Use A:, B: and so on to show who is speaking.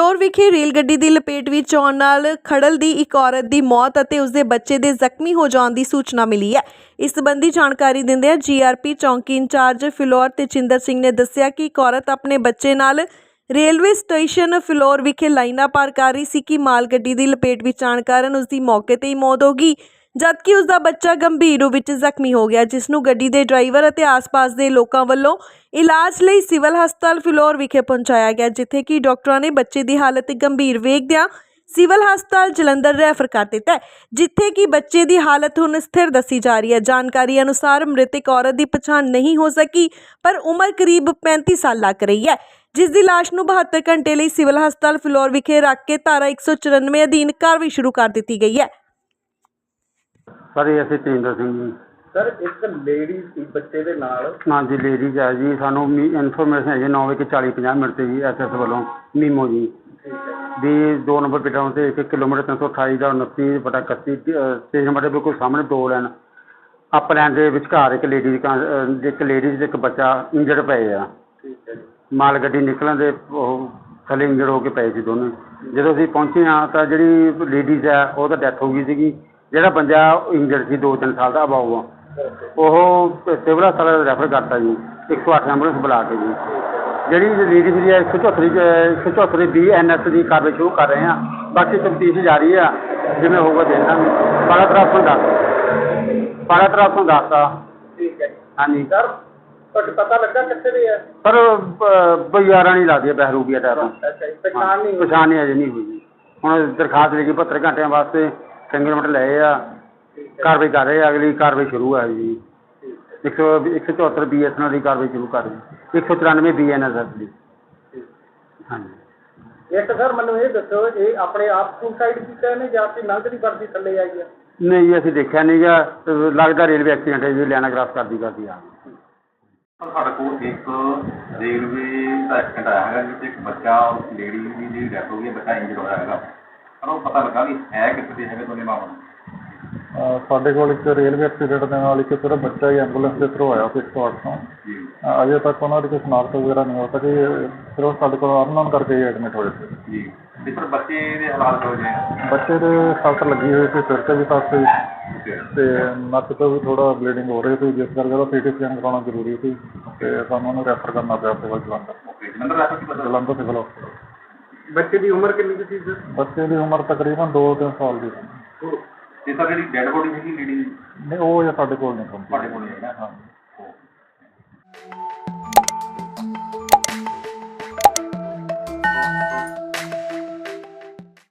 A: ਫਿਲੌਰ ਵਿਖੇ ਰੇਲ ਗੱਡੀ ਦੀ ਲਪੇਟ ਵਿੱਚ ਆਉਣ ਨਾਲ ਖੜਲ ਦੀ ਇੱਕ ਔਰਤ ਦੀ ਮੌਤ ਅਤੇ ਉਸਦੇ ਬੱਚੇ ਦੇ ਜ਼ਖਮੀ ਹੋ ਜਾਣ ਦੀ ਸੂਚਨਾ ਮਿਲੀ ਹੈ। ਇਸ ਸੰਬੰਧੀ ਜਾਣਕਾਰੀ ਦਿੰਦਿਆਂ ਜੀਆਰਪੀ ਚੌਂਕੀ ਇੰਚਾਰਜ ਫਿਲੌਰ ਤੇਜਿੰਦਰ ਸਿੰਘ ਨੇ ਦੱਸਿਆ ਕਿ ਇੱਕ ਔਰਤ ਆਪਣੇ ਬੱਚੇ ਨਾਲ ਰੇਲਵੇ ਸਟੇਸ਼ਨ ਫਿਲੌਰ ਵਿਖੇ ਲਾਈਨਾਂ ਪਾਰ ਕਰ ਰਹੀ ਸੀ ਕਿ ਮਾਲ ਗੱਡੀ ਦੀ ਲਪੇਟ ਵਿੱਚ ਆਉਣ ਕਾਰਨ ਉਸ ਦੀ ਮੌਕੇ ਤੇ ਹੀ ਮੌਤ ਹੋ ਗਈ। ਜਦਕਿ ਉਸ ਦਾ ਬੱਚਾ ਗੰਭੀਰ ਰੂਪ ਵਿੱਚ ਜ਼ਖਮੀ ਹੋ ਗਿਆ ਜਿਸ ਨੂੰ ਗੱਡੀ ਦੇ ਡਰਾਈਵਰ ਅਤੇ ਆਸ-ਪਾਸ ਦੇ ਲੋਕਾਂ ਵੱਲੋਂ ਇਲਾਜ ਲਈ ਸਿਵਲ ਹਸਪਤਾਲ ਫਿਲੌਰ ਵਿਖੇ ਪਹੁੰਚਾਇਆ ਗਿਆ, ਜਿੱਥੇ ਕਿ ਡਾਕਟਰਾਂ ਨੇ ਬੱਚੇ ਦੀ ਹਾਲਤ ਗੰਭੀਰ ਵੇਖਦਿਆਂ ਸਿਵਲ ਹਸਪਤਾਲ ਜਲੰਧਰ ਰੈਫਰ ਕਰ ਦਿੱਤਾ ਹੈ, ਜਿੱਥੇ ਕਿ ਬੱਚੇ ਦੀ ਹਾਲਤ ਹੁਣ ਸਥਿਰ ਦੱਸੀ ਜਾ ਰਹੀ ਹੈ। ਜਾਣਕਾਰੀ ਅਨੁਸਾਰ ਮ੍ਰਿਤਕ ਔਰਤ ਦੀ ਪਛਾਣ ਨਹੀਂ ਹੋ ਸਕੀ, ਪਰ ਉਮਰ ਕਰੀਬ 35 ਸਾਲ ਲੱਗ ਰਹੀ ਹੈ। ਜਿਸ ਦੀ ਲਾਸ਼ ਨੂੰ 72 ਘੰਟੇ ਲਈ ਸਿਵਲ ਹਸਪਤਾਲ ਫਿਲੌਰ ਵਿਖੇ ਰੱਖ ਕੇ ਧਾਰਾ 194 ਅਧੀਨ ਕਾਰਵਾਈ ਸ਼ੁਰੂ ਕਰ ਦਿੱਤੀ ਗਈ ਹੈ।
B: ਸਰ ਇਹ ਅਸੀਂ ਤੇਂਦਰ ਸਿੰਘ ਜੀ।
C: ਸਰ ਇੱਕ ਲੇਡੀ ਸੀ ਬੱਚੇ ਦੇ ਨਾਲ।
B: ਹਾਂਜੀ ਲੇਡੀਜ਼ ਹੈ ਜੀ। ਸਾਨੂੰ ਇਨਫੋਰਮੇਸ਼ਨ ਹੈ ਜੀ 9 ਵਜੇ 40 50 ਮਿੰਟ ਤੇ ਜੀ ਐਸਐਸ ਵੱਲੋਂ। ਮੀਮੋ ਜੀ।
C: ਠੀਕ ਹੈ।
B: ਵੀ 2 ਨੰਬਰ ਪਿਟਾਉਂ ਤੇ 1 ਕਿਲੋਮੀਟਰ 328 ਦਾ 29 ਬਟਾ 31 ਸਟੇਸ਼ਨ ਨੰਬਰ ਦੇ ਬਿਲਕੁਲ ਸਾਹਮਣੇ ਦੋ ਲੈਣ ਅਪ ਲੈਣ ਦੇ ਵਿਚਕਾਰ ਇੱਕ ਲੇਡੀ ਇੱਕ ਲੇਡੀਜ਼ ਤੇ ਇੱਕ ਬੱਚਾ ਇੰਜਰਡ ਪਏ ਆ।
C: ਠੀਕ ਹੈ ਜੀ।
B: ਮਾਲ ਗੱਡੀ ਨਿਕਲਣ ਦੇ ਉਹ ਥੱਲੇ ਇੰਜਰਡ ਹੋ ਕੇ ਪਏ ਸੀ ਦੋਨੇ। ਜਦੋਂ ਅਸੀਂ ਪਹੁੰਚੇ ਹਾਂ ਤਾਂ ਜਿਹੜੀ ਲੇਡੀਜ਼ ਹੈ ਉਹ ਤਾਂ ਡੈਥ ਹੋ ਗਈ ਸੀਗੀ। ਜਿਹੜਾ ਬੰਦਾ ਇੰਜਰਡ ਸੀ 2-3 ਸਾਲ ਦਾ ਅਬਾਊ ਆ ਉਹ ਸਿਵਲ ਹਸਪਤਾਲ ਰੈਫਰ ਕਰਤਾ ਜੀ 108 ਐਂਬੂਲੈਂਸ ਬੁਲਾ ਕੇ ਜੀ। ਜਿਹੜੀ ਲੇਡੀ ਸੀ 174 174 ਬੀ ਐਨ ਐਸ ਦੀ ਕਾਰਵਾਈ ਸ਼ੁਰੂ ਕਰ ਰਹੇ ਹਾਂ। ਬਾਕੀ ਤਫਤੀਸ਼ ਜਾਰੀ ਆ ਜਿਵੇਂ ਹੋਊਗਾ ਦੇਖਾਂਗੇ। ਬਾਰਾਂ ਤਰ੍ਹਾਂ ਤੋਂ ਦੱਸ ਬਾਰਾਂ ਤਰ੍ਹਾਂ ਤੋਂ ਦੱਸਦਾ
C: ਠੀਕ ਹੈ
B: ਹਾਂਜੀ।
C: ਸਰ ਤੁਹਾਨੂੰ ਪਤਾ ਲੱਗਾ ਕਿੱਥੇ ਦੇ ਆ
B: ਪਰ ਬਜ਼ਾਰਾਂ ਨਹੀਂ ਲੱਗਦੀ ਬਹਿਰੂਬੀਆ ਟਾਈਪ
C: ਅੱਛਾ ਪਛਾਣ ਨਹੀਂ
B: ਪਛਾਣ ਨਹੀਂ ਅਜੇ ਨਹੀਂ ਹੋਈ ਹੁਣ ਦਰਖਾਸਤ ਲਈ 72 ਘੰਟਿਆਂ ਵਾਸਤੇ। ਫਿੰਗਰਪ੍ਰਿੰਟ ਲਏ ਆ ਕਾਰਵਾਈ ਕਰ ਰਹੇ ਆ ਅਗਲੀ ਕਾਰਵਾਈ ਸ਼ੁਰੂ ਹੈ ਜੀ। 100 174 ਬੀਐਸਐਨਐਲ ਦੀ ਕਾਰਵਾਈ ਸ਼ੁਰੂ ਕਰ ਰਹੀ 194 ਬੀਐਨਐਸਐਸ ਦੀ ਹਾਂਜੀ।
C: ਇੱਕ ਸਰ ਮੈਨੂੰ ਇਹ ਦੱਸੋ ਇਹ ਆਪਣੇ ਆਪ ਸੁਸਾਈਡ ਕੀਤਾ ਨੇ ਜਾਂ ਕਿ ਨੰਗ ਦੀ ਵਰਦੀ ਥੱਲੇ ਆਈ ਆ?
B: ਨਹੀਂ ਜੀ ਅਸੀਂ ਦੇਖਿਆ ਨਹੀਂਗਾ ਲੱਗਦਾ ਰੇਲਵੇ ਐਕਸੀਡੈਂਟ ਹੈ ਜੀ ਲੈਣਾ ਕ੍ਰਾਸ ਕਰਦੀ ਕਰਦੀ ਆ।
D: ਸਾਡੇ ਕੋਲ ਇੱਕ ਰੇਲਵੇ ਦਾ ਐਕਸੀਡੈਂਟ ਆਇਆ ਹੈਗਾ ਜਿਸ 'ਚ ਇੱਕ ਬੱਚਾ ਔਰ ਲੇਡੀ ਦੀ ਜਿਹੜੀ ਡੈਥ ਹੋ ਗਈ ਹੈ ਬੱਚਾ ਇੰਜਰਡ ਹੋਇਆ ਹੈਗਾ। ਪਰ ਉਹ ਪਤਾ ਲੱਗਾ ਵੀ ਹੈ ਕਿੱਥੇ ਦੇ ਹੈਗੇ ਦੋਨੇ ਮਾਵਾਂ
E: ਅਹ ਸਾਡੇ ਕੋਲ ਇੱਕ ਰੇਲਵੇ ਐਕਸੀਡੈਂਟ ਦੇ ਨਾਲ ਇੱਕ ਸਿਰਫ ਬੱਚਾ ਹੀ ਐਂਬੂਲੈਂਸ ਦੇ ਥਰੂ ਆਇਆ ਸੀ 108 ਤੋਂ। ਅਜੇ ਤੱਕ ਉਹਨਾਂ ਦੀ ਕੋਈ ਸ਼ਨਾਖਤ ਵਗੈਰਾ ਨਹੀਂ ਹੋ ਸਕੀ। ਸਿਰਫ ਸਾਡੇ ਕੋਲ ਅਨਨੋਨ ਕਰਕੇ ਐਡਮਿਟ ਹੋਏ ਸੀ।
D: ਜੀ। ਤੇ ਪਰ ਬੱਚੇ ਦੇ ਹਾਲਾਤ ਹੋ ਗਏ
E: ਬੱਚੇ ਦੇ ਸੱਟ ਲੱਗੀ ਹੋਈ ਸੀ ਸਿਰ ਤੇ ਵੀ ਸੱਟ ਸੀ। ਤੇ ਨੱਕ ਤੋਂ ਵੀ ਥੋੜਾ ਬਲੀਡਿੰਗ ਹੋ ਰਹੀ ਸੀ ਜਿਸ ਕਰਕੇ ਉਹਦਾ ਸੀਟੀ ਸਕੈਨ ਕਰਾਉਣਾ ਜ਼ਰੂਰੀ ਸੀ। ਤੇ ਸਾਨੂੰ ਉਹਨੂੰ ਰੈਫਰ ਕਰਨਾ ਪਿਆ civil Jalandhar.
D: Okay. Jalandhar refer ਕੀ ਪਤਾ?
E: ਜਲੰਧਰ ਸਿਵਲ ਹਸਪਤਾਲ
C: ਬੱਚੇ ਦੀ ਉਮਰ ਕਿੰਨੀ ਕੁ ਸੀ ਸਰ?
E: ਬੱਚੇ ਦੀ ਉਮਰ ਤਕਰੀਬਨ 2-3 ਸਾਲ ਦੀ ਸੀ।
D: ਤੇ ਸਰ ਜਿਹੜੀ ਡੈਡ ਬੋਡੀ ਹੈਗੀ ਲੇਡੀ
E: ਨਹੀਂ ਉਹ ਸਾਡੇ ਕੋਲ ਨਹੀਂ ਪਹੁੰਚੀ।
D: ਤੁਹਾਡੇ ਕੋਲ ਹੀ ਹੈ ਨਾ
E: ਹਾਂ